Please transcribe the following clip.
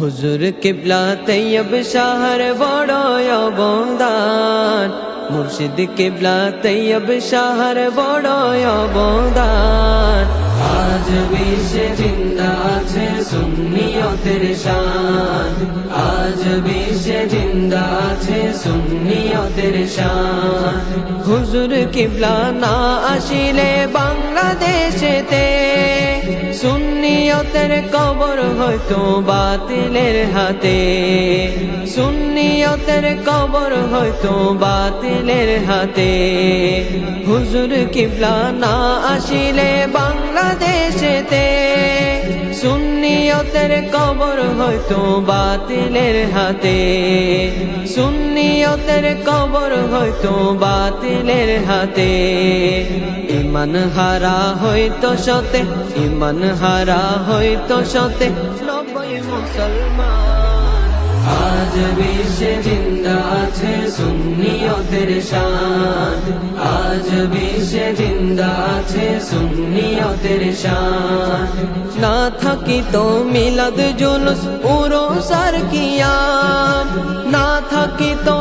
হুজুর কিবলা তৈয়ব শাহর বড় অবদান। মুর্শিদ কিবলা তৈয়ব শাহর বড় অবদান। আজ বিশ্বে জিন্দা আছে সুন্নিয়তের শান। আজ বিশ্বে জিন্দা আছে সুন্নিয়তের শান। হুজুর কিবলা না আসিলে বাংলাদেশেতে সুন্নিয়তের কবর হয়তো বাতিলের হাতে। সুন্নিয়তের কবর হয়তো বাতিলের হাতে। হুজুর কিবলা না আসিলে বাংলাদেশেতে। সুন্নিয়তের কবর হয়তো বাতিলের হাতে। সুন্নিয়তের কবর হয়তো বাতিলের হাতে। ইমান হারা হয়তো সতে ইমান হারা হয়তো সতে। নব্বই মুসলমান। আজ বিশ্বে জিন্দা আছে সুন্নিয়তের শান। আজ বিশ্বে জিন্দা আছে সুন্নিয়তের শান। না থাকি তো মিলাদ জুলুস পুরো সার কিয়াম। না থাকি তো